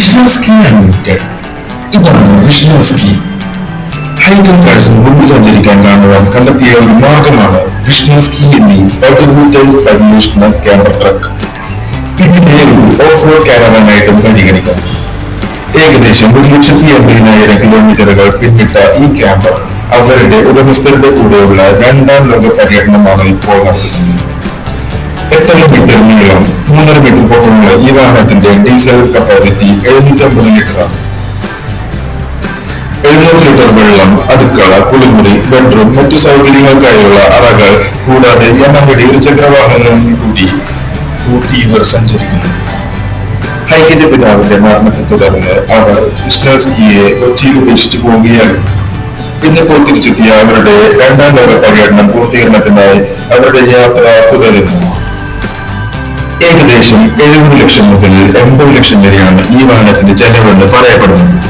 Ski limited ഇതാണ് Vishnu ski ഹൈക്കൽ കാഴ്ച മുമ്പ് സഞ്ചരിക്കാൻ കാണുവാൻ കണ്ടെത്തിയ ഒരു മാർഗമാണ് വിഷ്ണു സ്കീ എന്നീ ഓട്ടോമോട്ടൈൽ പരീക്ഷണ ക്യാമറ ട്രക്ക്. ഇതിനെ ഒരു ഓഫ് റോഡ് ഏകദേശം ഒരു ലക്ഷത്തി എൺപതിനായിരം കിലോമീറ്ററുകൾ പിന്നിട്ട ഈ ക്യാമ്പർ അവരുടെ ഉടമസ്ഥരുടെ കൂടെയുള്ള രണ്ടാം ലോക പര്യടനമാണ് ഇപ്പോൾ നടത്തുന്നത് എട്ടര മീറ്റർ നീളം മൂന്നര മീറ്റർ പൊക്കമുള്ള ഈ വാഹനത്തിന്റെ ഡീസൽ കപ്പാസിറ്റി എഴുന്നൂറ്റമ്പത് ലിറ്ററാണ് എഴുന്നൂറ് ലിറ്റർ വെള്ളം അടുക്കള കുളിമുറി ബെഡ്റൂം മറ്റു സൗകര്യങ്ങൾക്കായുള്ള അറകൾ കൂടാതെ യമഹയുടെ ഇരുചക്ര വാഹനങ്ങളിൽ കൂടി കൂട്ടി ഇവർ സഞ്ചരിക്കുന്നു. ഹൈക്കിന്റെ പിതാവിന്റെ മരണത്തെ തുടർന്ന് അവർ കൃഷ്ണസ്കിയെ കൊച്ചിയിൽ ഉപേക്ഷിച്ചു പോവുകയായിരുന്നു പിന്നിപ്പോൾ തിരിച്ചെത്തിയ അവരുടെ രണ്ടാം ലോക പര്യടനം പൂർത്തീകരണത്തിനായി അവരുടെ യാത്ര തുടരുന്നു. ഏകദേശം എഴുപത് ലക്ഷം മുതൽ എൺപത് ലക്ഷം വരെയാണ് ഈ വാഹനത്തിന്റെ ചെലവെന്ന് പറയപ്പെടുന്നത്.